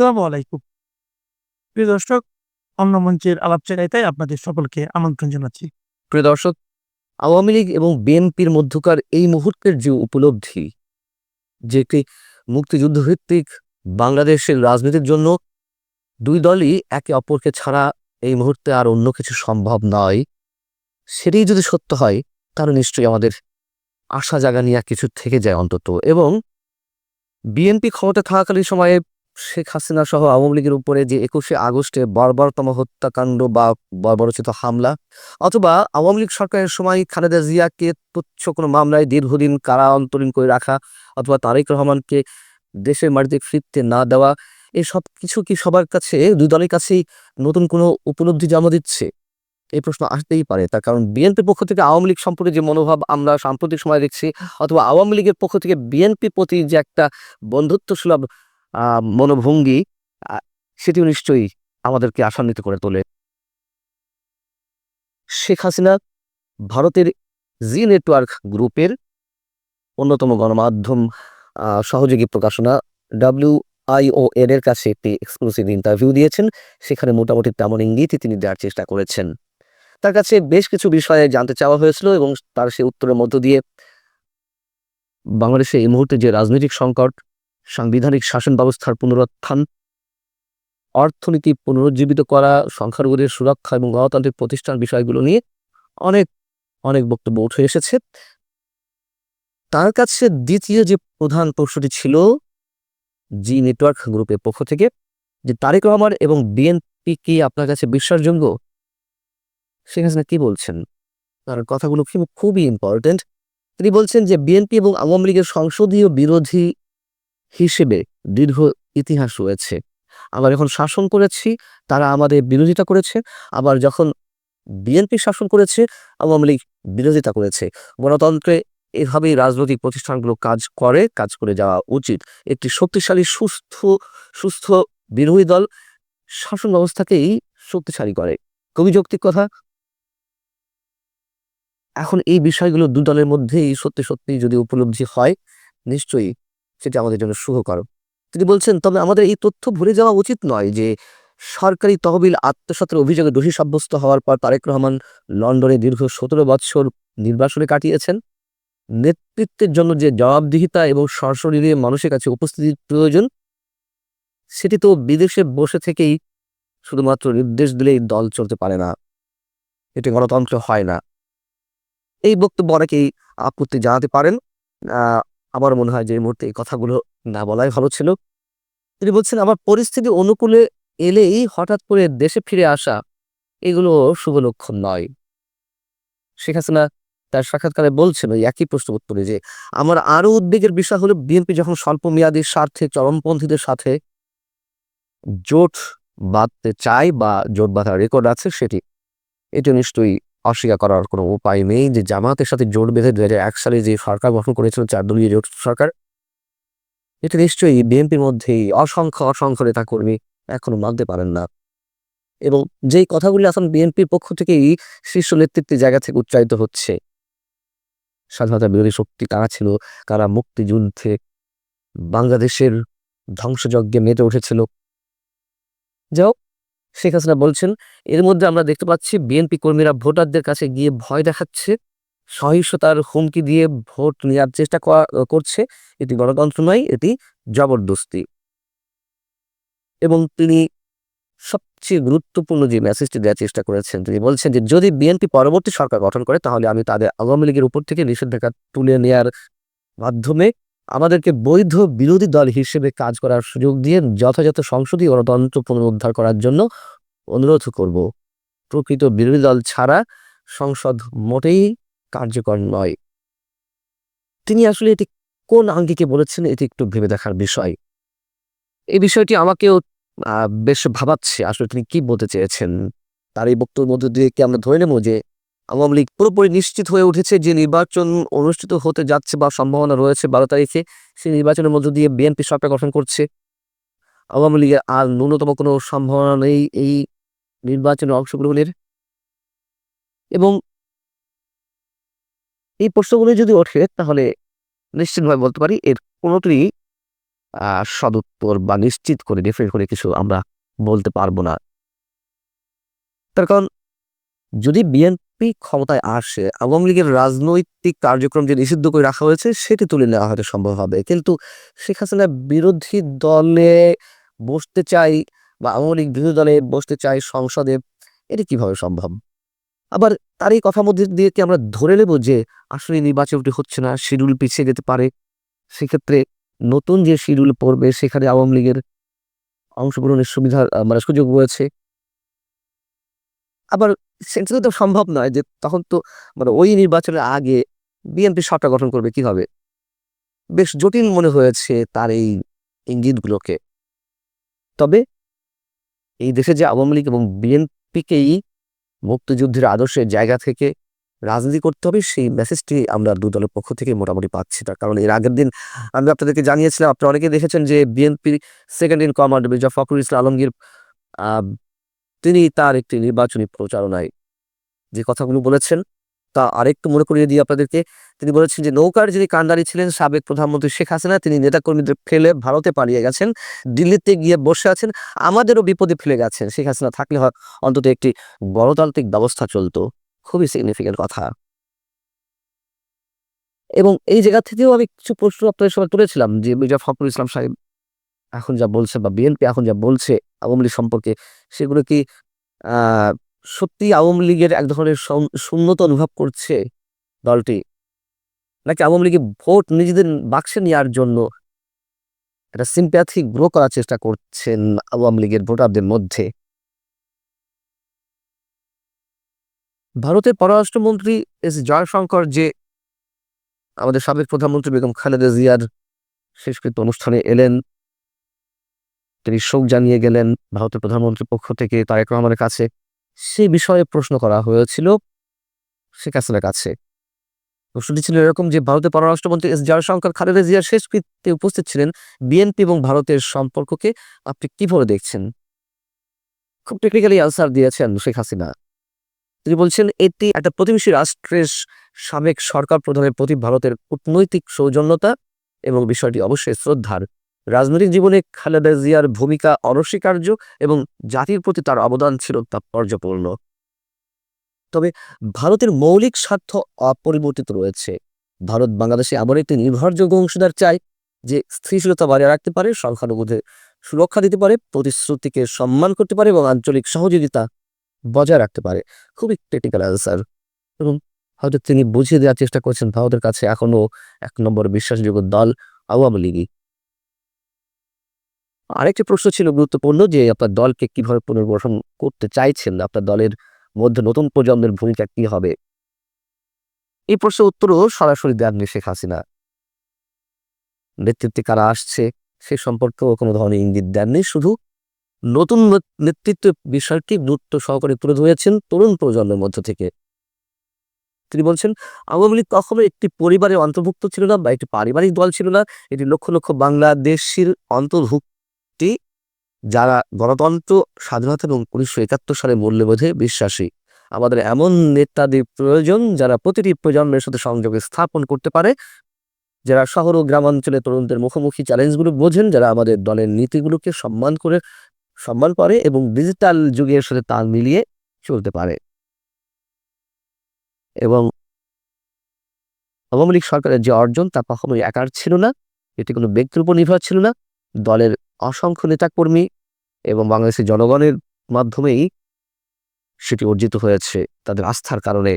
আসসালামু আলাইকুম। প্রিয় দর্শক, অন্য মঞ্চের আলাপচারিতায় আপনাদের সকলকে আমন্ত্রণ জানাচ্ছি। প্রিয় দর্শক, আওয়ামী লীগ এবং বিএনপির মধ্যকার এই মুহূর্তের যে উপলব্ধি, যে একটি মুক্তিযুদ্ধ ভিত্তিক বাংলাদেশের রাজনীতির জন্য দুই দলই একে অপরকে ছাড়া এই মুহূর্তে আর অন্য কিছু সম্ভব নয়, সেটাই যদি সত্য হয়, তাহলে নিশ্চয়ই আমাদের আশা জাগা নিয়ে কিছু থেকে যায় অন্তত। এবং বিএনপি ক্ষমতা থাকাকালীন সময়ে শেখ হাসিনা সহ আওয়ামী লীগের উপরে যে একুশে আগস্টে বর্বরতম হত্যাকাণ্ড বা বর্বরচিত হামলা অথবা আওয়ামী লীগ সরকারের সময় খালেদা জিয়াকে তুচ্ছ কোনো মামলায় দীর্ঘদিন কারা অন্তরীণ করে রাখা অথবা তারেক রহমানকে দেশের মাটিতে ফিরতে না দেওয়া এই সব কিছু কি সবার কাছে, দুই দলের কাছেই নতুন কোনো উপলব্ধি জমা দিচ্ছে? এই প্রশ্ন আসতেই পারে। তার কারণ বিএনপির পক্ষ থেকে আওয়ামী লীগ সম্পর্কে যে মনোভাব আমরা সাম্প্রতিক সময় দেখছি, অথবা আওয়ামী লীগের পক্ষ থেকে বিএনপির প্রতি যে একটা বন্ধুত্ব আহ মনোভঙ্গি সেটিও নিশ্চয়ই আমাদেরকে আশান্বিত করে তোলে। শেখ হাসিনা ভারতের জি নেটওয়ার্ক গ্রুপের অন্যতম গণমাধ্যম সহযোগী প্রকাশনা ডাব্লিউ আইও এর কাছে একটি এক্সক্লুসিভ ইন্টারভিউ দিয়েছেন। সেখানে মোটামুটি তেমন ইঙ্গিতই তিনি দেওয়ার চেষ্টা করেছেন। তার কাছে বেশ কিছু বিষয়ে জানতে চাওয়া হয়েছিল এবং তার সেই উত্তরের মধ্য দিয়ে বাংলাদেশে এই মুহূর্তে যে রাজনৈতিক সংকট সাংবিধানিক শাসন ব্যবস্থার পুনরুত্থান, অর্থনীতি পুনরুজ্জীবিত করা, সংখ্যালঘুদের সুরক্ষা এবং গণতান্ত্রিক প্রতিষ্ঠান বিষয়গুলো নিয়ে অনেক অনেক বক্তব্য উঠে এসেছে। তার কাছে দ্বিতীয় যে প্রধান প্রশ্নটি ছিল জি নেটওয়ার্ক গ্রুপের পক্ষ থেকে, যে তারেক রহমান এবং বিএনপি কি আপনার কাছে বিশ্বাসযোগ্য? হাসিনা কি বলছেন? তার কথাগুলো খুব খুবই ইম্পর্টেন্ট তিনি বলছেন যে বিএনপি এবং আওয়ামী লীগের সংসদীয় বিরোধী হিসেবে দীর্ঘ ইতিহাস রয়েছে। আমরা যখন শাসন করেছি, তারা আমাদের বিরোধিতা করেছে। আবার যখন বিএনপি শাসন করেছে, আওয়ামী লীগ বিরোধিতা করেছে। গণতন্ত্রে এভাবেই রাজনৈতিক প্রতিষ্ঠানগুলো কাজ করে কাজ করে যাওয়া উচিত। একটি শক্তিশালী, সুস্থ সুস্থ বিরোধী দল শাসন ব্যবস্থাকেই শক্তিশালী করে। খুবই যৌক্তিক কথা। এখন এই বিষয়গুলো দু দলের মধ্যেই সত্যি সত্যি যদি উপলব্ধি হয়, নিশ্চয়ই সেটা আমাদের জন্য শুভকর। তিনি বলছেন, তবে আমাদের এই তথ্য ভুলে যাওয়া উচিত নয় যে সরকারি তহবিল আত্মসাতের অভিযোগে দোষী সাব্যস্ত হওয়ার পর তারেক রহমান লন্ডনে দীর্ঘ সতেরো বৎসর নির্বাসনে কাটিয়েছেন। নেতৃত্বের জন্য যে জবাবদিহিতা এবং সরসরিয়ে মানুষের কাছে উপস্থিতির প্রয়োজন, সেটি তো বিদেশে বসে থেকেই শুধুমাত্র নির্দেশ দিলেই দল চলতে পারে না। এটি গণতন্ত্র হয় না। এই বক্তব্য অনেকেই আপত্তি জানাতে পারেন। আমার মনে হয় যে এই মুহূর্তে এই কথাগুলো না বলাই ভালো ছিল। তিনি বলছেন, আমার পরিস্থিতি অনুকূলে এলেই হঠাৎ করে দেশে ফিরে আসা, এগুলো শুভ লক্ষণ নয়। শেখ হাসিনা তার সাক্ষাৎকারে বলছেন একই প্রশ্ন উত্তরে যে, আমার আরও উদ্বেগের বিষয় হলো, বিএনপি যখন স্বল্প মেয়াদী স্বার্থে চরমপন্থীদের সাথে জোট বাঁধতে চায় বা জোট বাঁধার রেকর্ড আছে সেটি, এটা নিশ্চয়ই অস্বীকার করার কোনো উপায় নেই যে জামাতের সাথে জোট বেঁধে দু হাজার এক সালে যে সরকার গঠন করেছিল চার দলীয় জোট সরকার এটা নিশ্চয়ই বিএনপির মধ্যেই অসংখ্য অসংখ্য নেতা কর্মী এখনও মানতে পারেন না। এবং যেই কথাগুলি এখন বিএনপির পক্ষ থেকেই শীর্ষ নেতৃত্বের জায়গা থেকে উচ্চারিত হচ্ছে, স্বাধীনতা বিরোধী শক্তি কারা ছিল, কারা মুক্তিযুদ্ধে বাংলাদেশের ধ্বংসযজ্ঞে মেতে উঠেছিল। যাও শেখ হাসিনা বলছেন, এর মধ্যে আমরা দেখতে পাচ্ছি বিএনপি কর্মীরা ভোটারদের কাছে গিয়ে ভয় দেখাচ্ছে। সহিংসতার হুমকি দিয়ে ভোট নেওয়ার চেষ্টা করছে। এটি গণতন্ত্র নয়, এটি জবরদস্তি। এবং তিনি সবচেয়ে গুরুত্বপূর্ণ যে মেসেজটি দেওয়ার চেষ্টা করেছেন, তিনি বলছেন যে, যদি বিএনপি পরবর্তী সরকার গঠন করে, তাহলে আমি তাদের আওয়ামী লীগের উপর থেকে নিষেধাজ্ঞা তুলে নেয়ার মাধ্যমে আমাদেরকে বৈধ বিরোধী দল হিসেবে কাজ করার সুযোগ দিয়ে যথাযথ সংসদীয় গণতন্ত্র পুনরুদ্ধার করার জন্য অনুরোধ করব। প্রকৃত বিরোধী দল ছাড়া সংসদ মোটেই কার্যকর নয়। তিনি আসলে এটি কোন আঙ্গিকে বলেছেন এটি একটু ভেবে দেখার বিষয়। এই বিষয়টি আমাকেও বেশ ভাবাচ্ছে। আসলে তিনি কি বলতে চেয়েছেন? তার এই বক্তব্যের মধ্যে দিয়ে কি আমরা ধরে নেব যে আওয়ামী লীগ পুরোপুরি নিশ্চিত হয়ে উঠেছে যে নির্বাচন অনুষ্ঠিত হতে যাচ্ছে বা সম্ভাবনা রয়েছে বারো তারিখে। সেই নির্বাচনের মধ্য দিয়ে বিএনপি সরকার গঠন করছে। আওয়ামী লীগের আর ন্যূনতম কোনো সম্ভাবনা নেই এই নির্বাচনে অংশগ্রহণের। এবং এই প্রশ্নগুলি যদি ওঠে তাহলে নিশ্চিতভাবে বলতে পারি এর কোনোটিই আহ, সদুত্তর বা নিশ্চিত করে ডিফারেন্ট করে কিছু আমরা বলতে পারব না। তার কারণ যদি বিএনপি ক্ষমতায় আসে, আওয়ামী লীগের রাজনৈতিক কার্যক্রম যে নিষিদ্ধ করে রাখা হয়েছে, সেটি তুলে নেওয়া হয়তো সম্ভব হবে। কিন্তু শেখ হাসিনা বিরোধী দলে বসতে চাই বা আওয়ামী লীগ বিরোধী দলে বসতে চাই সংসদে, এটি কীভাবে সম্ভব? আবার তার এই কথা মধ্যে দিয়ে কি আমরা ধরে নেব যে আসলে নির্বাচনটি হচ্ছে না, শিডিউল পিছিয়ে যেতে পারে? সেক্ষেত্রে নতুন যে শিডিউল পড়বে, সেখানে আওয়ামী লীগের অংশগ্রহণের সুবিধা মানে সুযোগ রয়েছে। আবার সেটা তো সম্ভব নয় যে তখন তো মানে ওই নির্বাচনের আগে বিএনপি সরকার গঠন করবে কি হবে বেশ জটিল মনে হয়েছে তার এই ইঙ্গিতগুলোকে। তবে এই দেশে যে আওয়ামী লীগ এবং বিএনপিকেই মুক্তিযুদ্ধের আদর্শের জায়গা থেকে রাজনীতি করতে হবে, সেই মেসেজটি আমরা দু দলের পক্ষ থেকে মোটামুটি পাচ্ছি তার কারণ এর আগের দিন আমি আপনাদেরকে জানিয়েছিলাম, আপনারা অনেকে দেখেছেন যে বিএনপির second in command Mirza Fakhrul Islam Alamgir তিনি তার একটি নির্বাচনী প্রচারণায় যে কথাগুলো বলেছেন, তা আরেকটু মনে করিয়ে দিই আপনাদেরকে। তিনি বলেছেন যে, নৌকার যিনি কান্দারি ছিলেন, সাবেক প্রধানমন্ত্রী শেখ হাসিনা, তিনি নেতাকর্মীদের ফেলে ভারতে পালিয়ে গেছেন, দিল্লিতে গিয়ে বসে আছেন, আমাদেরও বিপদে ফেলে গেছেন। শেখ হাসিনা থাকলে হয়, অন্তত একটি গণতান্ত্রিক ব্যবস্থা চলতো। খুবই সিগনিফিকেন্ট কথা। এবং এই জায়গা থেকেও আমি কিছু প্রশ্ন আপনাদের সময় তুলেছিলাম, যে মির্জা ফখরুল ইসলাম সাহেব এখন যা বলছে বা বিএনপি এখন যা বলছে আওয়ামী লীগ সম্পর্কে, সেগুলো কি সত্যি আওয়ামী লীগের এক ধরনের শূন্যতা অনুভব করছে দলটি? নাকি আওয়ামী লীগের ভোট নিজেদের বাক্সে নেওয়ার জন্য একটা সিম্প্যাথি গ্রো করার চেষ্টা করছেন আওয়ামী লীগের ভোটারদের মধ্যে? ভারতের পররাষ্ট্রমন্ত্রী এস জয়শঙ্কর যে আমাদের সাবেক প্রধানমন্ত্রী বেগম খালেদা জিয়ার শেষকৃত অনুষ্ঠানে এলেন তিনি শোক জানিয়ে গেলেন ভারতের প্রধানমন্ত্রীর পক্ষ থেকে তারেক রহমানের কাছে। সে বিষয়ে প্রশ্ন করা হয়েছিল শেখ হাসিনার কাছে। প্রশ্নটি ছিল এরকম যে, ভারতের পররাষ্ট্রমন্ত্রী এস জয়শঙ্কর খালেদা জিয়ার শেষ শেষকৃত্যে উপস্থিত ছিলেন বিএনপি এবং ভারতের সম্পর্ককে আপনি কীভাবে দেখছেন? খুব টেকনিক্যালি আনসার দিয়েছেন শেখ হাসিনা। তিনি বলছেন, এটি একটা প্রতিবেশী রাষ্ট্রের সাবেক সরকার প্রধানের প্রতি ভারতের কূটনৈতিক সৌজন্যতা এবং বিষয়টি অবশ্যই শ্রদ্ধার। রাজনৈতিক জীবনে খালেদা জিয়ার ভূমিকা অনস্বীকার্য এবং জাতির প্রতি তার অবদান ছিল তাৎপর্যপূর্ণ। তবে ভারতের মৌলিক স্বার্থ অপরিবর্তিত রয়েছে। ভারত বাংলাদেশে এমন একটি নির্ভরযোগ্য অংশীদার চায় যে স্থিতিশীলতা বজায় রাখতে পারে সংখ্যালঘুদের সুরক্ষা দিতে পারে, প্রতিশ্রুতিকে সম্মান করতে পারে এবং আঞ্চলিক সহযোগিতা বজায় রাখতে পারে। খুবই ক্রিটিক্যাল অ্যান্সার এবং হয়তো তিনি বুঝিয়ে দেওয়ার চেষ্টা করছেন ভারতের কাছে এখনও এক নম্বর বিশ্বাসযোগ্য দল আওয়ামী লীগই। আরেকটি প্রশ্ন ছিল গুরুত্বপূর্ণ যে আপনার দলকে কীভাবে পুনর্গঠন করতে চাইছেন? আপনার দলের মধ্যে নতুন প্রজন্মের ভূমিকা কি হবে? এই প্রশ্নের উত্তরও সরাসরি দেননি শেখ হাসিনা। নেতৃত্বে কারা আসছে সে সম্পর্কেও কোনো ধরনের ইঙ্গিত দেননি। শুধু নতুন নেত- নেতৃত্ব বিষয়টি গুরুত্ব সহকারে তুলে ধরেছেন তরুণ প্রজন্মের মধ্য থেকে। তিনি বলছেন, আওয়ামী লীগ কখনো একটি পরিবারের অন্তর্ভুক্ত ছিল না বা একটি পারিবারিক দল ছিল না। এটি লক্ষ লক্ষ বাংলাদেশের অন্তর্ভুক্তি যারা গণতন্ত্র, স্বাধীনতা এবং উনিশশো একাত্তর সালে মূল্যবোধে বিশ্বাসী। আমাদের এমন নেতাদের প্রয়োজন যারা প্রতিটি প্রজন্মের সাথে সংযোগে স্থাপন করতে পারে, যারা শহর ও গ্রামাঞ্চলে তরুণদের মুখোমুখি চ্যালেঞ্জগুলো বোঝেন, যারা আমাদের দলের নীতিগুলোকে সম্মান করে সম্মান করে এবং ডিজিটাল যুগের সাথে তাল মিলিয়ে চলতে পারে। এবং আওয়ামী লীগ সরকারের যে অর্জন তা কখনোই একার ছিল না, এটি কোনো ব্যক্তির উপর নির্ভর ছিল না। দলের অসংখ্য নেতাকর্মী এবং বাংলাদেশের জনগণের মাধ্যমেই সেটি অর্জিত হয়েছে তাদের আস্থার কারণে।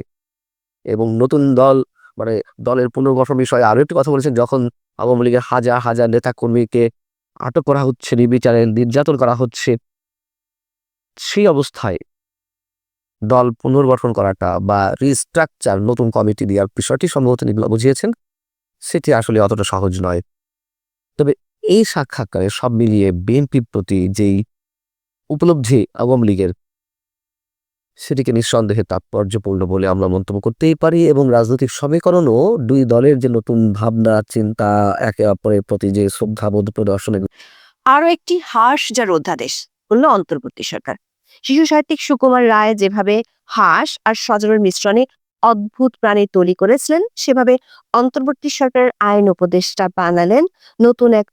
এবং নতুন দল মানে দলের পুনর্গঠন বিষয়ে আরও একটি কথা বলেছেন, যখন আওয়ামী লীগের হাজার হাজার নেতাকর্মীকে আটক করা হচ্ছে, নির্বিচারে নির্যাতন করা হচ্ছে, সেই অবস্থায় দল পুনর্গঠন করাটা বা রিস্ট্রাকচার নতুন কমিটি দেওয়ার বিষয়টি সম্ভবত তিনি বুঝিয়েছেন, সেটি আসলে অতটা সহজ নয়। তবে এই সাক্ষাৎকারে সব মিলিয়ে বিএনপির প্রতি যেই উপলব্ধি আওয়ামী লীগের, সেটিকে নিঃসন্দেহে তাৎপর্যপূর্ণ বলে আমরা মন্তব্য করতেই পারি এবং রাজনৈতিক সমীকরণও দুই দলের যে নতুন ভাবনা, চিন্তা, একে অপরের প্রতি যে শ্রদ্ধাবোধ প্রদর্শনের আরও একটি হাস যার অধ্যাদেশ বলল অন্তর্বর্তী সরকার। শিশু সাহিত্যিক সুকুমার রায় যেভাবে হাঁস আর সজনের মিশ্রণে অদ্ভুত প্রাণী তৈরি করেছিলেন, সেভাবে অন্তর্বর্তী সরকারের আইন উপদেষ্টা বানালেন নতুন এক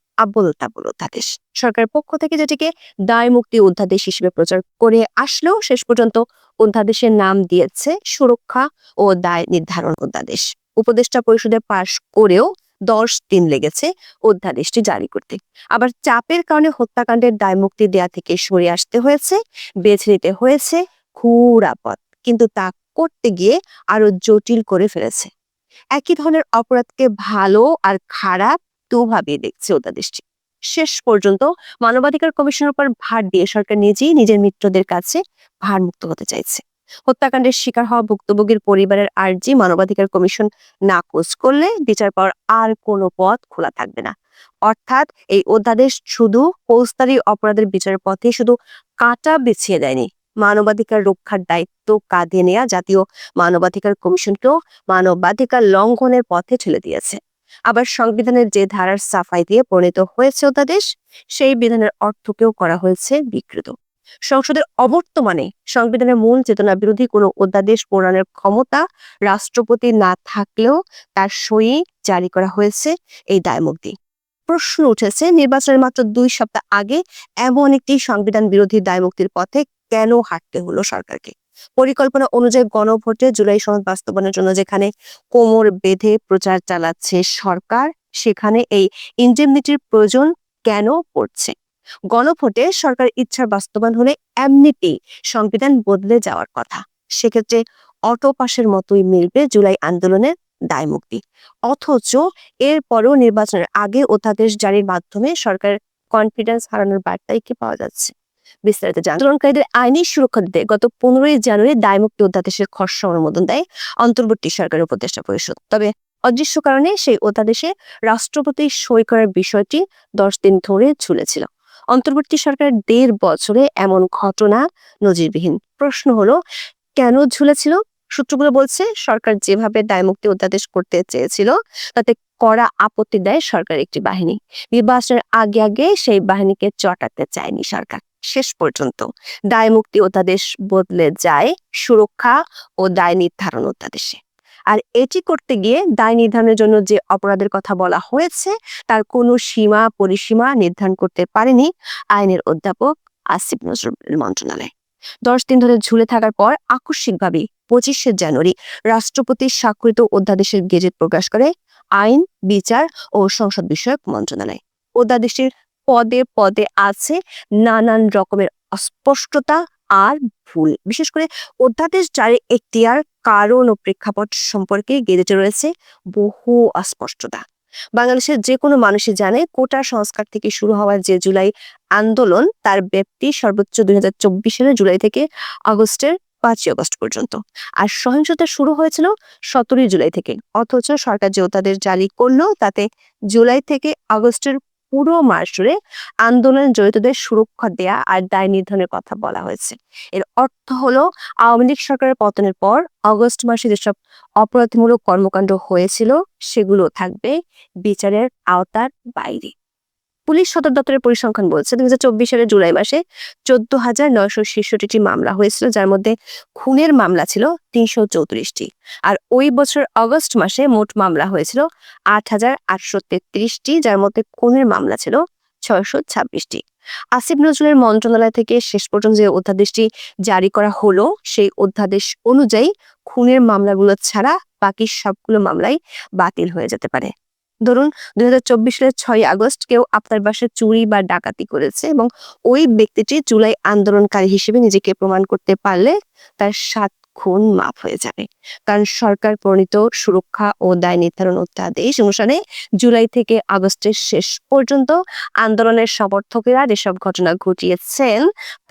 তাবুল অধ্যাদেশ। সরকারের পক্ষ থেকে যেটিকে দায় মুক্তি অধ্যাদেশ হিসেবে প্রচার করে আসলেও শেষ পর্যন্ত অধ্যাদেশের নাম দিয়েছে সুরক্ষা ও দায় নির্ধারণ অধ্যাদেশ। উপদেষ্টা পরিষদে পাশ করেও দশ দিন লেগেছে অধ্যাদেশটি জারি করতে। আবার চাপের কারণে হত্যাকাণ্ডের দায় মুক্তি দেয়া থেকে সরে আসতে হয়েছে, বেছে নিতে হয়েছে ঘুরা পথ কিন্তু তা করতে গিয়ে আরও জটিল করে ফেলেছে। একই ধরনের অপরাধকে ভালো আর খারাপ দুভাবে দেখছে অধ্যাদেশটি শেষ পর্যন্ত মানবাধিকার কমিশনের উপর ভার দিয়ে সরকার নিজেই নিজের মিত্রদের কাছে ভারমুক্ত হতে চাইছে। হত্যাকাণ্ডের শিকার হওয়া ভুক্তভোগীর পরিবারের আর্জি মানবাধিকার কমিশন নাকচ করলে বিচার পাওয়ার আর কোনো পথ খোলা থাকবে না। অর্থাৎ এই অধ্যাদেশ শুধু ফৌজদারি অপরাধের বিচারের পথে শুধু কাঁটা বেছিয়ে দেয়নি। মানবাধিকার রক্ষার দায়িত্ব কাঁধে নেয়া জাতীয় মানবাধিকার কমিশনকেও মানবাধিকার লঙ্ঘনের পথে ঠেলে দিয়েছে। আবার সংবিধানের যে ধারার সাফাই দিয়ে পরিণত হয়েছে অধ্যাদেশ সেই বিধানের অর্থকেও করা হয়েছে বিকৃত। সংসদের অবর্তমানে সংবিধানের মূল চেতনা বিরোধী কোনো অধ্যাদেশ প্রণয়নের ক্ষমতা রাষ্ট্রপতি না থাকলেও তার সই জারি করা হয়েছে এই দায়মুক্তি। প্রশ্ন উঠেছে, নির্বাচনের মাত্র দুই সপ্তাহ আগে এমন একটি সংবিধান বিরোধী দায়মুক্তির পথে কেন হাঁটতে হলো সরকারকে? পরিকল্পনা অনুযায়ী গণভোটে জুলাই সনদ বাস্তবায়নের জন্য যেখানে কোমর বেঁধে প্রচার চালাচ্ছে সরকার, সেখানে এই ইন্ডেমনিটির প্রয়োজন কেন পড়ছে? গণভোটে সরকার ইচ্ছার বাস্তবায়ন হলে এমনিতেই সংবিধান বদলে যাওয়ার কথা। সেক্ষেত্রে অটো পাসের মতোই মিলবে জুলাই আন্দোলনের দায়মুক্তি অথচ এরপরও নির্বাচনের আগে অধ্যাদেশ জারির মাধ্যমে সরকার কনফিডেন্স হারানোর বার্তাই কি পাওয়া যাচ্ছে? বিস্তারিত জান আন্দোলনকারীদের আইনি সুরক্ষা দিতে গত পনেরোই জানুয়ারি দায়মুক্তি অধ্যাদেশের খসড়া অনুমোদন দেয় অন্তর্বর্তী সরকারের উপদেষ্টা পরিষদ। তবে অদৃশ্য কারণে সেই অধ্যাদেশে রাষ্ট্রপতি সই করার বিষয়টি দশ দিন ধরে ঝুলেছিল। অন্তর্বর্তী সরকার দেড় বছরে এমন ঘটনা নজিরবিহীন। প্রশ্ন হলো, কেন ঝুলেছিল? সূত্রগুলো বলছে, সরকার যেভাবে দায়মুক্তি অধ্যাদেশ করতে চেয়েছিল, তাতে কড়া আপত্তি দেয় সরকার একটি বাহিনী। নির্বাচনের আগে আগে সেই বাহিনীকে চটাতে চায়নি সরকার। শেষ পর্যন্ত। দায়মুক্তি অধ্যাদেশ বদলে যায় সুরক্ষা ও দায় নির্ধারণ অধ্যাদেশে আর এটি করতে গিয়ে দায় নির্ধারণের জন্য যে অপরাধের কথা বলা হয়েছে, তার কোনো সীমা পরিসীমা নির্ধারণ করতে পারেনি আইনের অধ্যাপক আসিফ নজরুল মন্ত্রণালয়। দশ দিন ধরে ঝুলে থাকার পর আকস্মিকভাবে পঁচিশে জানুয়ারি রাষ্ট্রপতির স্বাক্ষরিত অধ্যাদেশের গেজেট প্রকাশ করে আইন, বিচার ও সংসদ বিষয়ক মন্ত্রণালয়। অধ্যাদেশের পদে পদে আছে নানান রকমের অস্পষ্টতা আর ভুল। বিশেষ করে অধ্যাদেশ জারি এখতিয়ার, কারণ ও প্রেক্ষাপট সম্পর্কে গেজেটে রয়েছে বহু অস্পষ্টতা। বাংলাদেশের যে কোনো মানুষই জানে, কোটা সংস্কার থেকে শুরু হওয়ার যে জুলাই আন্দোলন, তার ব্যাপ্তি সর্বোচ্চ দুই সালের জুলাই থেকে আগস্টের পাঁচই আগস্ট পর্যন্ত। আর সহিংসতা শুরু হয়েছিল সতেরোই জুলাই থেকে। অথচ সরকার যে অধ্যাদেশ জারি করল, তাতে জুলাই থেকে আগস্টের পুরো মাস জুড়ে আন্দোলন জড়িতদের সুরক্ষা দেয়া আর দায় নির্ধারণের কথা বলা হয়েছে। এর অর্থ হলো, আওয়ামী লীগ সরকারের পতনের পর অগস্ট মাসে যেসব অপরাধমূলক কর্মকাণ্ড হয়েছিল, সেগুলো থাকবে বিচারের আওতার বাইরে। পুলিশ সদর দপ্তরের পরিসংখ্যান বলছে দুই হাজার চব্বিশ সালের জুলাই মাসে চোদ্দ হাজার নয়শো ছেষট্টিটি মামলা হয়েছিল, যার মধ্যে খুনের মামলা ছিল তিনশো চৌত্রিশটি। আর ওই বছর আগস্ট মাসে মোট মামলা হয়েছিল আট হাজার আটশো তেত্রিশটি, যার মধ্যে খুনের মামলা ছিল ছয়শো ছাব্বিশটি। আসিফ নজরুলের মন্ত্রণালয় থেকে শেষ পর্যন্ত যে অধ্যাদেশটি জারি করা হলো, সেই অধ্যাদেশ অনুযায়ী খুনের মামলাগুলো ছাড়া বাকি সবগুলো মামলাই বাতিল হয়ে যেতে পারে। ধরুন দুই হাজার চব্বিশ সালের ছয় আগস্ট কেউ আপনার বাসায় চুরি বা ডাকাতি করেছে এবং ওই ব্যক্তিটি জুলাই আন্দোলনকারী হিসেবে নিজেকে প্রমাণ করতে পারলে তার সাত খুন মাফ হয়ে যাবে। কারণ সরকার প্রণীত সুরক্ষা ও দায় নির্ধারণ অধ্যাদেশ অনুসারে জুলাই থেকে আগস্টের শেষ পর্যন্ত আন্দোলনের সমর্থকেরা যেসব ঘটনা ঘটিয়েছেন,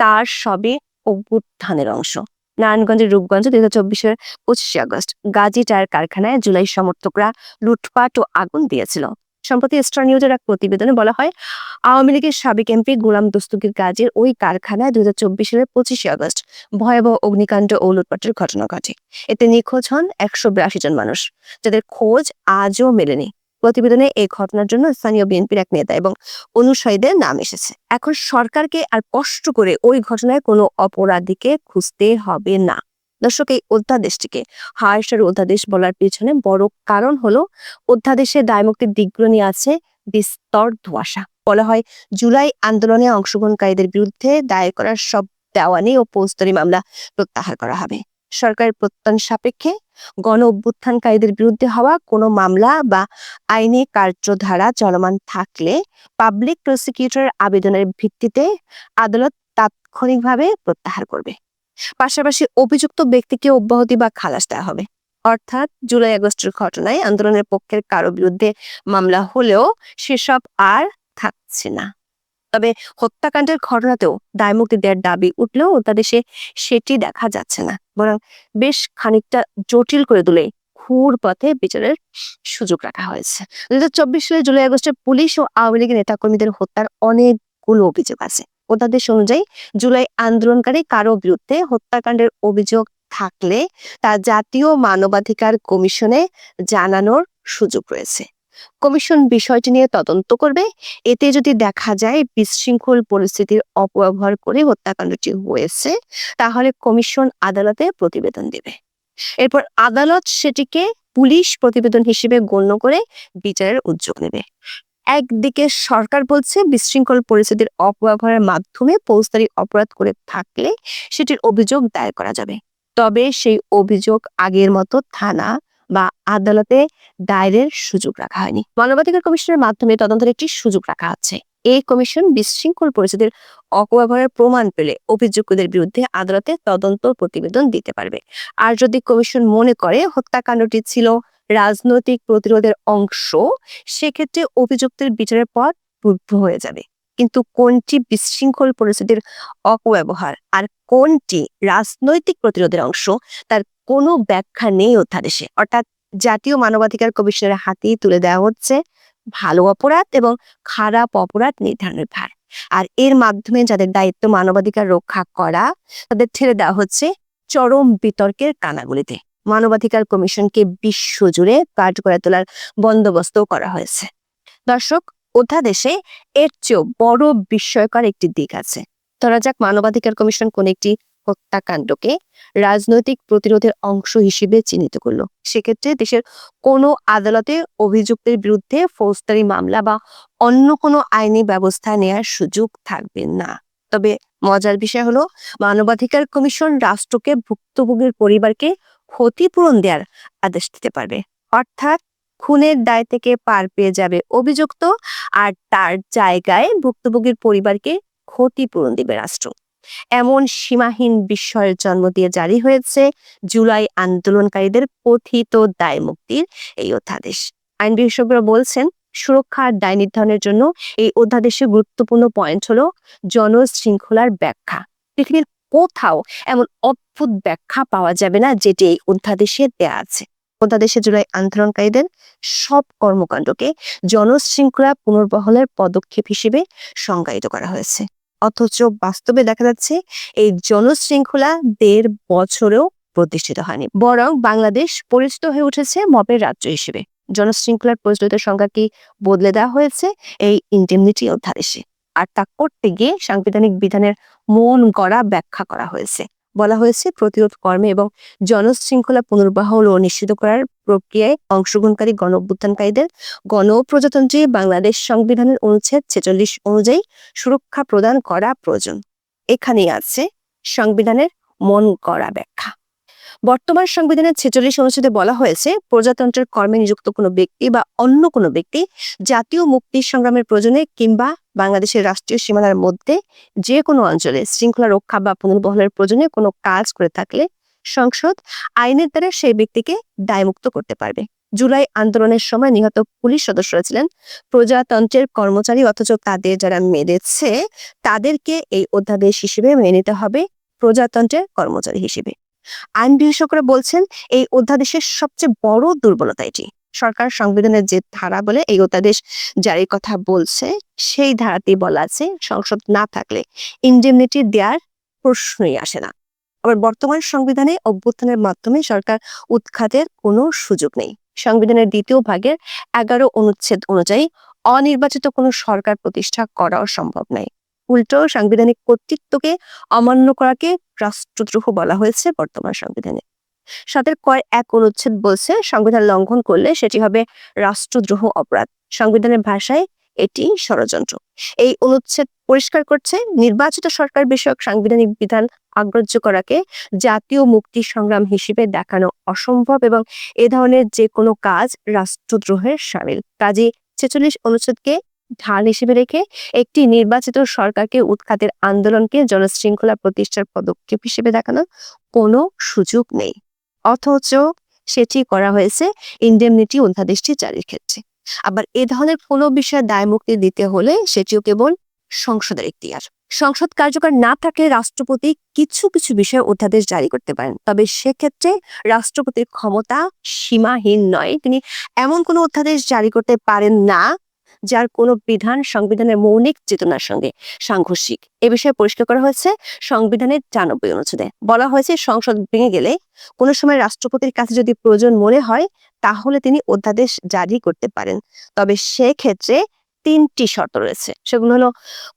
তার সবই অভ্যুত্থানের অংশ। নারায়ণগঞ্জের রূপগঞ্জ দুই হাজার চব্বিশের পঁচিশে আগস্ট। গাজী টায়ার কারখানায় জুলাই সমর্থকরা লুটপাট ও আগুন দিয়েছিল। সম্প্রতি স্টার নিউজের এক প্রতিবেদনে বলা হয়, আওয়ামী লীগের সাবেক এমপি গোলাম দস্তুকির গাজীর ওই কারখানায় দুই হাজার চব্বিশ সালের পঁচিশে আগস্ট ভয়াবহ অগ্নিকাণ্ড ও লুটপাটের ঘটনা ঘটে। এতে নিখোঁজ হন একশো বিরাশি জন মানুষ, যাদের খোঁজ আজও মেলেনি। প্রতিবেদনে এই ঘটনার জন্য স্থানীয় বিএনপির এক নেতা এবং অনুসারীদের নাম এসেছে। এখন সরকারকে আর কষ্ট করে ওই ঘটনায় কোনো অপরাধীকে খুঁজতে হবে না। দর্শক, এই অধ্যাদেশটিকে হায়েস্টার অধ্যাদেশ বলার পেছনে বড় কারণ হলো অধ্যাদেশে দায়মুক্তির দিকগুলো নিয়ে আছে বিস্তর ধোয়াশা। বলা হয়, জুলাই আন্দোলনে অংশগ্রহণকারীদের বিরুদ্ধে দায়ের করার সব দেওয়ানি ও ফৌজদারি মামলা প্রত্যাহার করা হবে। সরকারের প্রত্যয়ন সাপেক্ষে গণ অভ্যুত্থানকারীদের বিরুদ্ধে হওয়া কোনো মামলা বা আইনি কার্যধারা চলমান থাকলে পাবলিক প্রসিকিউটর আবেদনের ভিত্তিতে আদালত তাৎক্ষণিকভাবে প্রত্যাহার করবে। পাশাপাশি অভিযুক্ত ব্যক্তিকে অব্যাহতি বা খালাস দেওয়া হবে। অর্থাৎ জুলাই আগস্টের ঘটনায় আন্দোলনের পক্ষের কারও বিরুদ্ধে মামলা হলেও সেসব আর থাকছে না। তবে হত্যাকাণ্ডের ঘটনাতেও দায়মুক্তি দেওয়ার দাবি উঠলেও অধ্যাদেশে সেটি দেখা যাচ্ছে না। বরং বেশ খানিকটা জটিল করে তুলে ঘুর পথে বিচারের সুযোগ রাখা হয়েছে। দু হাজার চব্বিশ সালে জুলাই আগস্টে পুলিশ ও আওয়ামী লীগের নেতাকর্মীদের হত্যার অনেকগুলো অভিযোগ আছে। অধ্যাদেশ অনুযায়ী জুলাই আন্দোলনকারী কারও বিরুদ্ধে হত্যাকাণ্ডের অভিযোগ থাকলে তা জাতীয় মানবাধিকার কমিশনে জানানোর সুযোগ রয়েছে। কমিশন বিষয়টি নিয়ে তদন্ত করবে। এতে যদি দেখা যায় বিশৃঙ্খল পরিস্থিতির অপব্যবহার করে হত্যাকাণ্ডটি হয়েছে, তাহলে কমিশন আদালতে প্রতিবেদন দেবে। এরপর আদালত সেটিকে পুলিশ প্রতিবেদন হিসেবে গণ্য করে বিচারের উদ্যোগ নেবে। একদিকে সরকার বলছে বিশৃঙ্খল পরিস্থিতির অপব্যবহারের মাধ্যমে ফৌজদারি অপরাধ করে থাকলে সেটির অভিযোগ দায়ের করা যাবে। তবে সেই অভিযোগ আগের মতো থানা বা আদালতে দায়েরের সুযোগ রাখা হয়নি। মানবাধিকার কমিশনের মাধ্যমে তদন্তের একটি সুযোগ রাখা আছে এই কমিশন বিশৃঙ্খল পরিস্থিতির অপব্যবহারের প্রমাণ পেলে অভিযুক্তদের বিরুদ্ধে আদালতে তদন্ত প্রতিবেদন দিতে পারবে। আর যদি কমিশন মনে করে হত্যাকাণ্ডটি ছিল রাজনৈতিক প্রতিরোধের অংশ, সেক্ষেত্রে অভিযুক্তের বিচারের পথ রুদ্ধ হয়ে যাবে। কিন্তু কোনটি বিশৃঙ্খল পরিস্থিতির অপব্যবহার আর কোনটি রাজনৈতিক প্রতিরোধের অংশ, তার কোনো ব্যাখ্যা নেই অধ্যাদেশে অর্থাৎ জাতীয় মানবাধিকার কমিশনের হাতেই তুলে দেওয়া হচ্ছে ভালো অপরাধ এবং খারাপ অপরাধ নির্ধারণের ভার। আর এর মাধ্যমে যাদের দায়িত্ব মানবাধিকার রক্ষা করা, তাদের ঠেলে দেওয়া হচ্ছে চরম বিতর্কের কানাগুলিতে। মানবাধিকার কমিশনকে বিশ্বজুড়ে কাজ করে তোলার বন্দোবস্ত করা হয়েছে। দর্শক অধ্যাদেশে এর চেয়েও বড় বিস্ময়কর একটি দিক আছে। ধরা যাক মানবাধিকার কমিশন কোন একটি হত্যাকাণ্ডকে রাজনৈতিক প্রতিরোধের অংশ হিসেবে চিহ্নিত করল। সেক্ষেত্রে দেশের কোনো আদালতে অভিযুক্তের বিরুদ্ধে ফৌজদারি মামলা বা অন্য কোনো আইনি ব্যবস্থা নেয়ার সুযোগ থাকবে না। তবে মজার বিষয় হলো, মানবাধিকার কমিশন রাষ্ট্রকে ভুক্তভোগীর পরিবারকে ক্ষতিপূরণ দেওয়ার আদেশ দিতে পারবে। অর্থাৎ খুনের দায় থেকে পার পেয়ে যাবে অভিযুক্ত আর তার জায়গায় ভুক্তভোগীর পরিবারকে ক্ষতিপূরণ দিবে রাষ্ট্র। এমন সীমাহীন বিস্ময়ের জন্ম দিয়ে জারি হয়েছে জুলাই আন্দোলনকারীদের কথিত দায় মুক্তির এই অধ্যাদেশ। আইন বিশেষজ্ঞরা বলছেন, সুরক্ষা আর দায় নির্ধারণের জন্য এই অধ্যাদেশের গুরুত্বপূর্ণ পয়েন্ট হলো জনশৃঙ্খলার ব্যাখ্যা। পৃথিবীর কোথাও এমন অদ্ভুত ব্যাখ্যা পাওয়া যাবে না যেটি এই অধ্যাদেশে দেয়া আছে। অধ্যাদেশে জুলাই আন্দোলনকারীদের সব কর্মকাণ্ডকে জনশৃঙ্খলা পুনর্বহলের পদক্ষেপ হিসেবে সংজ্ঞায়িত করা হয়েছে। অথচ বাস্তবে দেখা যাচ্ছে এই জনশৃঙ্খলা দেড় বছরেও প্রতিষ্ঠিত হয়নি। বরং বাংলাদেশ পরিচিত হয়ে উঠেছে মপের রাজ্য হিসেবে। জনশৃঙ্খলার প্রচলিত সংজ্ঞাটি বদলে দেওয়া হয়েছে? এই ইন্টেমনিটি অধ্যাদেশে। আর তা করতে গিয়ে সাংবিধানিক বিধানের মন গড়া ব্যাখ্যা করা হয়েছে। বলা হয়েছে, প্রতিরোধ কর্মে এবং জনশৃঙ্খলা পুনর্বাহন ও নিশ্চিত করার প্রক্রিয়ায় অংশগ্রহণকারী গণ অভ্যুত্থানকারীদের গণপ্রজাতন্ত্রী বাংলাদেশ সংবিধানের অনুচ্ছেদ ছেচল্লিশ অনুযায়ী সুরক্ষা প্রদান করা প্রয়োজন। এখানেই আছে সংবিধানের মন করা ব্যাখ্যা। বর্তমান সংবিধানের ছেচল্লিশ অনুচ্ছেদে বলা হয়েছে, প্রজাতন্ত্রের কর্মে নিযুক্ত কোনো ব্যক্তি বা অন্য কোনো ব্যক্তি জাতীয় মুক্তি সংগ্রামের প্রয়োজনে কিংবা বাংলাদেশের রাষ্ট্রীয় সীমানার মধ্যে যে কোনো অঞ্চলে শৃঙ্খলা রক্ষা বা পুনর্বহলের প্রয়োজনে কোনো কাজ করে থাকলে সংসদ আইনের দ্বারা সেই ব্যক্তিকে দায়মুক্ত করতে পারবে। জুলাই আন্দোলনের সময় নিহত পুলিশ সদস্যরা ছিলেন প্রজাতন্ত্রের কর্মচারী, অথচ তাদের যারা মেরেছে, তাদেরকে এই অধ্যাদেশ হিসেবে মেনে নিতে হবে, প্রজাতন্ত্রের কর্মচারী হিসেবে। আইন বিশেষজ্ঞরা বলছেন, এই অধ্যাদেশের সবচেয়ে বড় দুর্বলতা এটি। সরকার সংবিধানের যে ধারা বলে এই অধ্যাদেশ জারির কথা বলছে, সেই ধারাতেই বলা আছে, সংসদ না থাকলে ইন্ডেমনিটি দেওয়ার প্রশ্নই আসে না। আবার বর্তমান সংবিধানে অভ্যুত্থানের মাধ্যমে সরকার উৎখাতের কোনো সুযোগ নেই। সংবিধানের দ্বিতীয় ভাগের এগারো অনুচ্ছেদ অনুযায়ী অনির্বাচিত কোনো সরকার প্রতিষ্ঠা করাও সম্ভব নয়। উল্টো সাংবিধানিক কর্তৃত্বকে অমান্য করাকে রাষ্ট্রদ্রোহ বলা হয়েছে বর্তমান সংবিধানে। সাতের কয় এক অনুচ্ছেদ বলছে, সংবিধান লঙ্ঘন করলে সেটি হবে রাষ্ট্রদ্রোহ অপরাধ। সংবিধানের ভাষায় এটি ষড়যন্ত্র। এই অনুচ্ছেদ পরিষ্কার করছে, নির্বাচিত সরকার বিষয়ক সাংবিধানিক বিধান অগ্রাহ্য করাকে জাতীয় মুক্তি সংগ্রাম হিসেবে দেখানো অসম্ভব এবং এ ধরনের যে কোনো কাজ রাষ্ট্রদ্রোহের সামিল। কাজে ছেচল্লিশ অনুচ্ছেদকে ঢাল হিসেবে রেখে একটি নির্বাচিত সরকারকে উৎখাতের আন্দোলনকে জনশৃঙ্খলা প্রতিষ্ঠার পদক্ষেপ হিসেবে দেখানোর কোনো সুযোগ নেই। অথচ সেটি করা হয়েছে ইন্ডেমনিটি অধ্যাদেশটি জারির ক্ষেত্রে। আবার এ ধরনের কোনো বিষয়ে দায় মুক্তি দিতে হলে সেটিও কেবল সংসদের ইখতিয়ার সংসদ কার্যকর না থাকলে রাষ্ট্রপতি কিছু কিছু বিষয়ে অধ্যাদেশ জারি করতে পারেন, তবে সেক্ষেত্রে রাষ্ট্রপতির ক্ষমতা সীমাহীন নয়। তিনি এমন কোনো অধ্যাদেশ জারি করতে পারেন না যার কোনো বিধান সংবিধানের মৌলিক চেতনার সঙ্গে সাংঘর্ষিক। এ বিষয়ে পরিষ্কার করা হয়েছে, সংবিধানের চানব্বই অনুচ্ছেদে। বলা হয়েছে, সংসদ ভেঙে গেলে কোনো সময় রাষ্ট্রপতির কাছে যদি প্রয়োজন মনে হয়, তাহলে তিনি অধ্যাদেশ জারি করতে পারেন। তবে সেক্ষেত্রে তিনটি শর্ত রয়েছে। সেগুলো হলো,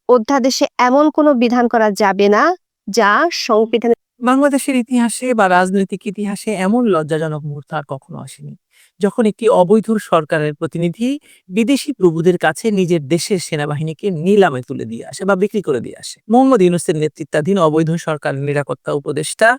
অধ্যাদেশে এমন কোনো বিধান করা যাবে না, যা সংবিধানের বাংলাদেশের ইতিহাসে বা রাজনৈতিক ইতিহাসে এমন লজ্জাজনক মুহূর্ত আর কখনো আসেনি। যখন একটি অবৈধ সরকারের প্রতিনিধি বিদেশি প্রভুদের কাছে নিজের দেশের সেনাবাহিনীকে নিলামে তুলে দিয়ে আসে বা বিক্রি করে দিয়ে আসে। মোহাম্মদ ইউনুসের নেতৃত্বাধীন অবৈধ সরকারের নিরাপত্তা উপদেষ্টা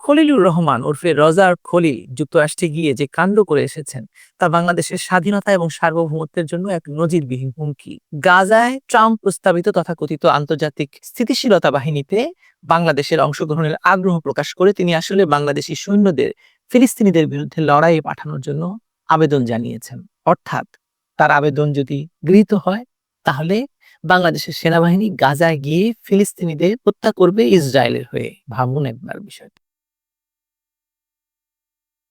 খলিলুর রহমান ওরফে রজার খলিল যুক্তরাষ্ট্রে গিয়ে যে কাণ্ড করে এসেছেন, তা বাংলাদেশের স্বাধীনতা এবং সার্বভৌমত্বের জন্য এক নজিরবিহীন হুমকি। গাজায় ট্রাম্প প্রস্তাবিত তথাকথিত আন্তর্জাতিক স্থিতিশীলতা বাহিনীতে বাংলাদেশের অংশগ্রহণের আগ্রহ প্রকাশ করে তিনি আসলে বাংলাদেশি সৈন্যদের ফিলিস্তিনিদের বিরুদ্ধে লড়াইয়ে পাঠানোর জন্য আবেদন জানিয়েছেন। অর্থাৎ তার আবেদন যদি গৃহীত হয়, তাহলে বাংলাদেশের সেনাবাহিনী গাজায় গিয়ে ফিলিস্তিনিদের হত্যা করবে ইসরায়েলের হয়ে। ভাবুন একবার বিষয়টা।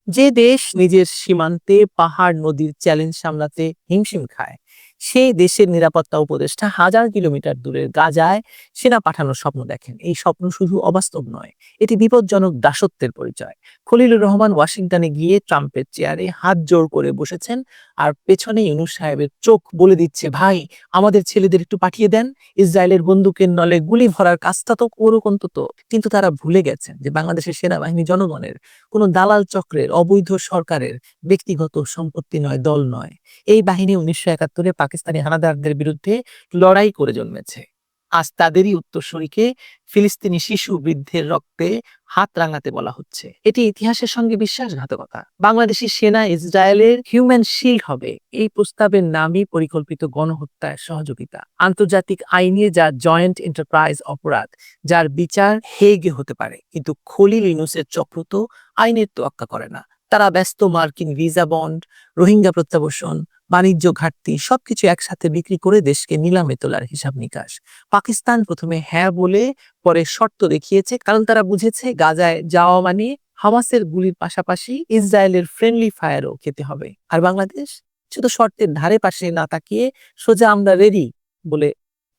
যে দেশ নিজের সীমান্তে পাহাড় নদীর চ্যালেঞ্জ সামলাতে হিমশিম খায় সেই দেশের নিরাপত্তা উপদেষ্টা হাজার কিলোমিটার দূরের গাজায় সেনা পাঠানোর স্বপ্ন দেখেন। এই স্বপ্ন শুধু অবাস্তব নয়, এটি বিপজ্জনক দাসত্বের পরিচয়। খলিলুর রহমান ওয়াশিংটনে গিয়ে ট্রাম্পের চেয়ারে হাত জোর করে বসেছেন আর পেছনে ইউনুস সাহেবের চোখ বলে দিচ্ছে, ভাই, আমাদের ছেলেদের একটু পাঠিয়ে দেন। ইসরায়েলের বন্দুকের নলে গুলি ভরার কাজটা তো করুক অন্তত। কিন্তু তারা ভুলে গেছেন যে বাংলাদেশের সেনাবাহিনী জনগণের কোনো দালাল চক্রের অবৈধ সরকারের ব্যক্তিগত সম্পত্তি নয়, দল নয়। এই বাহিনী উনিশশো একাত্তরে পাকিস্তানি হানাদারদের বিরুদ্ধে লড়াই করে জন্মেছে। আজ তাদেরই উত্তরসূরিকে ফিলিস্তিনি শিশু বৃদ্ধের রক্তে হাত রাঙাতে বলা হচ্ছে। এটি ইতিহাসের সঙ্গে বিশ্বাসঘাতকতা। বাংলাদেশি সেনা ইসরায়েলের হিউম্যান শিল্ড হবে। এই প্রস্তাবের নামই পরিকল্পিত গণহত্যার সহযোগিতা। আন্তর্জাতিক আইনে যা জয়েন্ট এন্টারপ্রাইজ অপরাধ, যার বিচার হেগে হতে পারে, কিন্তু খলিল ইউনুসের চক্র তো আইনের তোয়াক্কা করে না। তারা ব্যস্ত মার্কিন ভিসা বন্ড, রোহিঙ্গা প্রত্যাবর্ষণ বাণিজ্য ঘাটতি, সবকিছু একসাথে বিক্রি করে দেশকে নিলামে তোলার হিসাব নিকাশ। পাকিস্তান প্রথমে হ্যাঁ বলে পরে শর্ত দেখিয়েছে, কারণ তারা বুঝেছে গাজায় যাওয়া মানে হামাসের গুলির পাশাপাশি ইসরায়েলের ফ্রেন্ডলি ফায়ারও খেতে হবে। আর বাংলাদেশ? শুধু শর্তের ধারে পাশে না তাকিয়ে সোজা আমরা রেডি বলে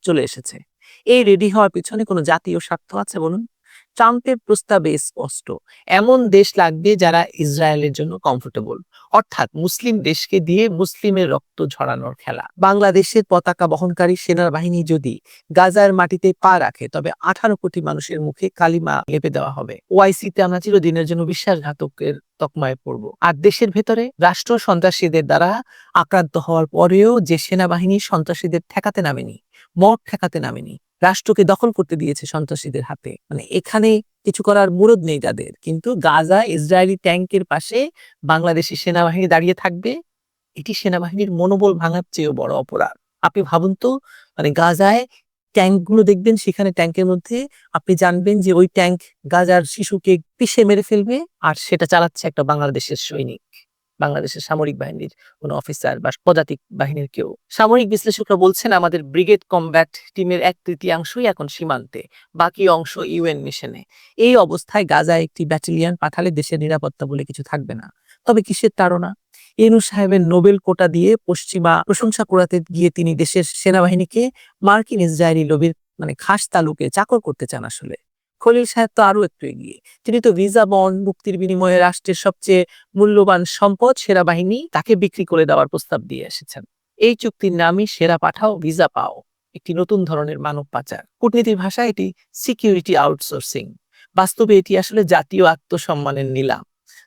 চলে এসেছে। এই রেডি হওয়ার পিছনে কোনো জাতীয় স্বার্থ আছে বলুন? ট্রাম্পের প্রস্তাবে স্পষ্ট। এমন দেশ লাগবে যারা ইসরায়েলের জন্য কমফোর্টেবল অর্থাৎ মুসলিম দেশকে দিয়ে মুসলিমের রক্ত ঝরানোর খেলা। বাংলাদেশের পতাকা বহনকারী সেনাবাহিনী যদি গাজার মাটিতে পা রাখে, তবে আঠারো কোটি মানুষের মুখে কালিমা লেপে দেওয়া হবে। ওআইসিতে আমরা চিরদিনের জন্য বিশ্বাসঘাতকের তকমায় পড়ব। আর দেশের ভেতরে রাষ্ট্র সন্ত্রাসীদের দ্বারা আক্রান্ত হওয়ার পরেও যে সেনাবাহিনী সন্ত্রাসীদের ঠেকাতে নামেনি মত ঠেকাতে নামেনি। রাষ্ট্রকে দখল করতে দিয়েছে সন্ত্রাসীদের হাতে। মানে এখানে কিছু করার মুরদ নেই তাদের। কিন্তু গাজা, ইসরায়েলি ট্যাঙ্কের পাশে বাংলাদেশি সেনাবাহিনী দাঁড়িয়ে থাকবে, এটি সেনাবাহিনীর মনোবল ভাঙার চেয়েও বড় অপরাধ। আপনি ভাবুন তো মানে গাজায় ট্যাঙ্কগুলো দেখবেন, সেখানে ট্যাঙ্কের মধ্যে আপনি জানবেন যে ওই ট্যাঙ্ক গাজার শিশুকে পিষে মেরে ফেলবে, আর সেটা চালাচ্ছে একটা বাংলাদেশের সৈনিক। বাংলাদেশের সামরিক বাহিনীর কোনো অফিসার বা পদাতিক বাহিনীর কেউ। সামরিক বিশ্লেষকরা বলছেন, আমাদের ব্রিগেড কমব্যাট টিমের এক তৃতীয়াংশই এখন সীমান্তে, বাকি অংশ ইউএন মিশনে। এই অবস্থায় গাজায় একটি ব্যাটালিয়ন পাঠালে দেশের নিরাপত্তা বলে কিছু থাকবে না। তবে কিসের তাড়না? এনু সাহেবের নোবেল কোটা দিয়ে পশ্চিমা প্রশংসা করাতে গিয়ে তিনি দেশের সেনাবাহিনীকে মার্কিন ইসরায়েলি লবির মানে খাস তালুকে চাকর করতে চান আসলে। খলিল সাহেব তো আরও একটু এগিয়ে। তিনি তো ভিসা, বন্ড, মুক্তির বিনিময়ে রাষ্ট্রের সবচেয়ে মূল্যবান সম্পদ, সেরা বাহিনী, তাকে বিক্রি করে দেওয়ার প্রস্তাব দিয়ে এসেছেন। এই চুক্তির নামই সেরা পাঠাও, ভিসা পাও, একটি নতুন ধরনের মানব পাচার। কূটনীতির ভাষায় এটি সিকিউরিটি আউটসোর্সিং বাস্তবে এটি আসলে জাতীয় আত্মসম্মানের নিলাম।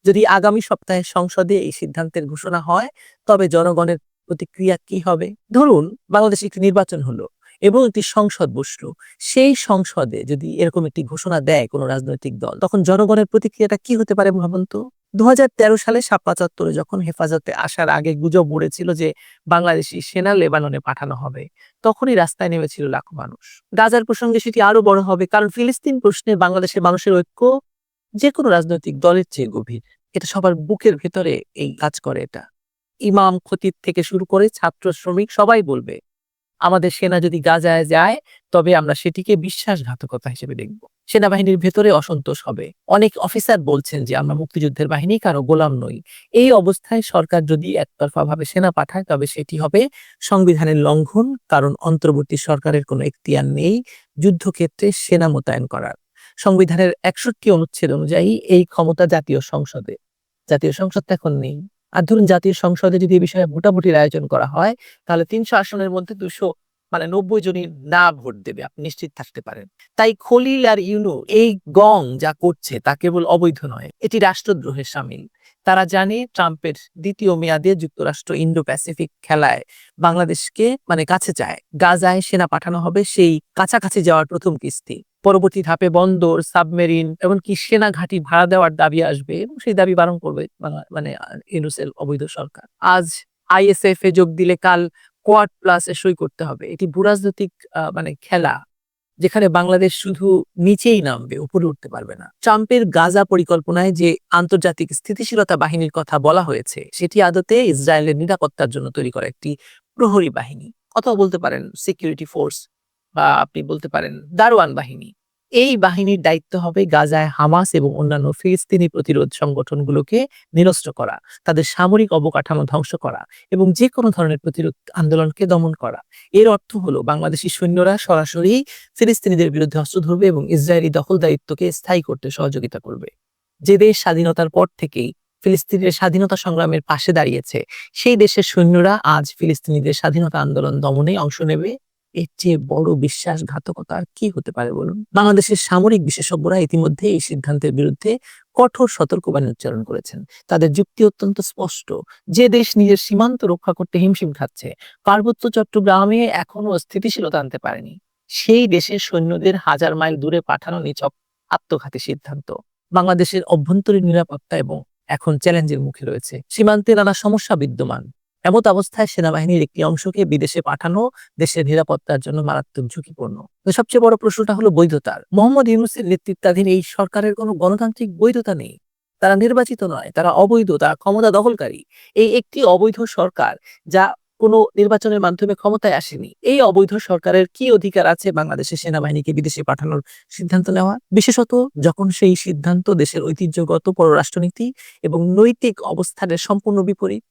যদি আগামী সপ্তাহে সংসদে এই সিদ্ধান্তের ঘোষণা হয়, তবে জনগণের প্রতিক্রিয়া কি হবে? ধরুন, বাংলাদেশে একটি নির্বাচন হলো। এবং একটি সংসদ বসল। সেই সংসদে যদি এরকম একটি ঘোষণা দেয় কোনো রাজনৈতিক দল, তখন জনগণের প্রতিক্রিয়াটা কি হতে পারে ভাবুন তো? দু সালে সাপ্পা চত্বরে যখন হেফাজতে আসার আগে গুজব উড়েছিল যে বাংলাদেশি সেনা লেবাননে পাঠানো হবে, তখনই রাস্তায় নেমেছিল লাখো মানুষ। গাজার প্রসঙ্গে সেটি আরও বড় হবে, কারণ ফিলিস্তিন প্রশ্নে বাংলাদেশের মানুষের ঐক্য যে কোনো রাজনৈতিক দলের চেয়ে গভীর। এটা সবার বুকের ভেতরে এই কাজ করে এটা। ইমাম খতিব থেকে শুরু করে ছাত্র, শ্রমিক সবাই বলবে আমাদের সেনা যদি গাজায় যায়, তবে আমরা সেটিকে বিশ্বাসঘাতকতা হিসেবে দেখব। সেনাবাহিনীর ভেতরে অসন্তোষ হবে। অনেক অফিসার বলছেন যে, আমরা মুক্তিযুদ্ধের বাহিনী কারও গোলাম নই। এই অবস্থায় সরকার যদি একতরফাভাবে সেনা পাঠায়, তবে সেটি হবে সংবিধানের লঙ্ঘন, কারণ অন্তর্বর্তী সরকারের কোনো এখতিয়ার নেই যুদ্ধক্ষেত্রে সেনা মোতায়েন করার। সংবিধানের একষট্টি অনুচ্ছেদ অনুযায়ী এই ক্ষমতা জাতীয় সংসদে। জাতীয় সংসদ এখন নেই। আর ধরুন জাতীয় সংসদে যদি এই বিষয়ে ভোটাভুটির আয়োজন করা হয়, তাহলে তিনশো আসনের মধ্যে দুশো মানে নব্বই জনই না ভোট দেবে, আপনি নিশ্চিত থাকতে পারেন। তাই খলিল আর ইউনু, এই গং যা করছে তা কেবল অবৈধ নয়, এটি রাষ্ট্রদ্রোহের সামিল। তারা জানে ট্রাম্পের দ্বিতীয় মেয়াদে যুক্তরাষ্ট্র ইন্দো প্যাসিফিক খেলায় বাংলাদেশকে মানে কাছে চায় গাজায় সেনা পাঠানো হবে সেই কাছাকাছি যাওয়ার প্রথম কিস্তি। পরবর্তী ধাপে বন্দর, সাবমেরিন, এমনকি সেনা ঘাঁটি ভাড়া দেওয়ার দাবি আসবে এবং সেই দাবি বারণ করবে মানে ইউনুসেল অবৈধ সরকার। আজ আইএসএফ এ যোগ দিলে কাল কোয়াড প্লাস এ সই করতে হবে। এটি ভূরাজনৈতিক মানে খেলা। যেখানে বাংলাদেশ শুধু নিচেই নামবে, উপরে উঠতে পারবে না। ট্রাম্পের গাজা পরিকল্পনায় যে আন্তর্জাতিক স্থিতিশীলতা বাহিনীর কথা বলা হয়েছে, সেটি আদতে ইসরায়েলের নিরাপত্তার জন্য তৈরি করা একটি প্রহরী বাহিনী। অথবা বলতে পারেন সিকিউরিটি ফোর্স বা আপনি বলতে পারেন দারোয়ান বাহিনী। এই বাহিনীর দায়িত্ব হবে গাজায় হামাস এবং অন্যান্য ফিলিস্তিনি প্রতিরোধ সংগঠনগুলোকে নিরস্ত্র করা, তাদের সামরিক অবকাঠামো ধ্বংস করা এবং যে কোনো ধরনের প্রতিরোধ আন্দোলনকে দমন করা। এর অর্থ হলো বাংলাদেশি সৈন্যরা সরাসরি ফিলিস্তিনিদের বিরুদ্ধে অস্ত্র ধরবে এবং ইসরায়েলি দখল দায়িত্বকে স্থায়ী করতে সহযোগিতা করবে। যে দেশ স্বাধীনতার পর থেকেই ফিলিস্তিনের স্বাধীনতা সংগ্রামের পাশে দাঁড়িয়েছে, সেই দেশের সৈন্যরা আজ ফিলিস্তিনিদের স্বাধীনতা আন্দোলন দমনে অংশ নেবে এর চেয়ে বড় বিশ্বাসঘাতকতা আর কি হতে পারে বলুন? বাংলাদেশের সামরিক বিশেষজ্ঞরা ইতিমধ্যে এই সিদ্ধান্তের বিরুদ্ধে কঠোর সতর্কবাণী উচ্চারণ করেছেন। তাদের যুক্তি অত্যন্ত স্পষ্ট। যে দেশ নিজের সীমান্ত রক্ষা করতে হিমশিম খাচ্ছে, পার্বত্য চট্টগ্রামে এখনও স্থিতিশীলতা আনতে পারেনি। সেই দেশের সৈন্যদের হাজার মাইল দূরে পাঠানো নিছক আত্মঘাতী সিদ্ধান্ত। বাংলাদেশের অভ্যন্তরীণ নিরাপত্তা এবং এখন চ্যালেঞ্জের মুখে রয়েছে। সীমান্তে নানা সমস্যা বিদ্যমান। এমত অবস্থায় সেনাবাহিনীর একটি অংশকে বিদেশে পাঠানো দেশের নিরাপত্তার জন্য মারাত্মক ঝুঁকিপূর্ণ। সবচেয়ে বড় প্রশ্নটা হলো বৈধতার। মোহাম্মদ ইউনুসের নেতৃত্বাধীন এই সরকারের কোনো গণতান্ত্রিক বৈধতা নেই। তারা নির্বাচিত নয়, তারা অবৈধ, তারা ক্ষমতা দখলকারী। এই একটি অবৈধ সরকার যা কোনো নির্বাচনের মাধ্যমে ক্ষমতায় আসেনি। এই অবৈধ সরকারের কি অধিকার আছে বাংলাদেশের সেনাবাহিনীকে বিদেশে পাঠানোর সিদ্ধান্ত নেওয়া? বিশেষত যখন সেই সিদ্ধান্ত দেশের ঐতিহ্যগত পররাষ্ট্রনীতি এবং নৈতিক অবস্থানের সম্পূর্ণ বিপরীত।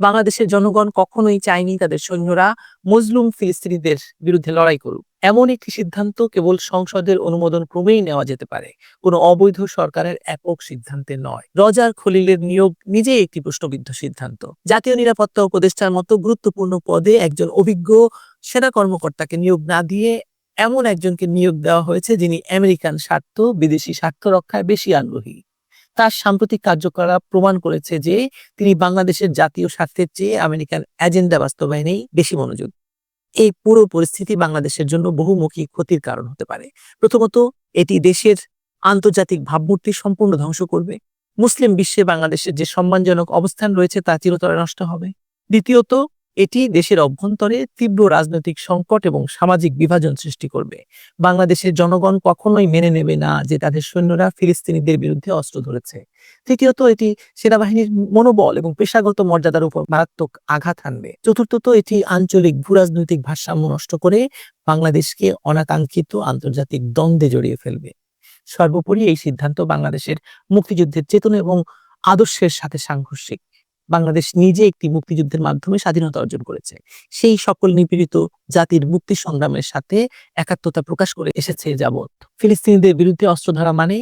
বাংলাদেশের জনগণ কখনোই চায়নি তাদের সৈন্যরা মজলুম ফিলিস্তিনিদের বিরুদ্ধে লড়াই করুক। এমন একটি সিদ্ধান্ত কেবল সংসদের অনুমোদন ক্রমেই নেওয়া যেতে পারে। কোনো অবৈধ সরকারের একক সিদ্ধান্তে নয়। রজার খলিলের নিয়োগ নিজেই একটি প্রশ্নবিদ্ধ সিদ্ধান্ত। জাতীয় নিরাপত্তা উপদেষ্টার মতো গুরুত্বপূর্ণ পদে একজন অভিজ্ঞ সেনা কর্মকর্তাকে নিয়োগ না দিয়ে এমন একজনকে নিয়োগ দেওয়া হয়েছে যিনি আমেরিকান স্বার্থ, বিদেশি স্বার্থ রক্ষায় বেশি আগ্রহী। তার সাম্প্রতিক কার্যকলাপ প্রমাণ করেছে যে তিনি বাংলাদেশের জাতীয় স্বার্থের চেয়ে আমেরিকান এজেন্ডা বাস্তবায়নেই বেশি মনোযোগ। এই পুরো পরিস্থিতি বাংলাদেশের জন্য বহুমুখী ক্ষতির কারণ হতে পারে। প্রথমত, এটি দেশের আন্তর্জাতিক ভাবমূর্তি সম্পূর্ণ ধ্বংস করবে। মুসলিম বিশ্বে বাংলাদেশের যে সম্মানজনক অবস্থান রয়েছে তা চিরতরে নষ্ট হবে। দ্বিতীয়ত এটি দেশের অভ্যন্তরে তীব্র রাজনৈতিক সংকট এবং সামাজিক বিভাজন সৃষ্টি করবে। বাংলাদেশের জনগণ কখনোই মেনে নেবে না যে তাদের সৈন্যরা ফিলিস্তিনিদের বিরুদ্ধে অস্ত্র ধরেছে। তৃতীয়ত, এটি সেনাবাহিনীর মনোবল এবং পেশাগত মর্যাদার উপর মারাত্মক আঘাত আনবে চতুর্থত, এটি আঞ্চলিক ভূরাজনৈতিক ভারসাম্য নষ্ট করে বাংলাদেশকে অনাকাঙ্ক্ষিত আন্তর্জাতিক দ্বন্দ্বে জড়িয়ে ফেলবে। সর্বোপরি এই সিদ্ধান্ত বাংলাদেশের মুক্তিযুদ্ধের চেতনা এবং আদর্শের সাথে সাংঘর্ষিক। বাংলাদেশ নিজে একটি মুক্তিযুদ্ধের মাধ্যমে স্বাধীনতা অর্জন করেছে। সেই সকল নিপীড়িত জাতির মুক্তি সংগ্রামের সাথে একাত্মতা প্রকাশ করে এসেছে যাবৎ। ফিলিস্তিনিদের বিরুদ্ধে অস্ত্র ধরা মানে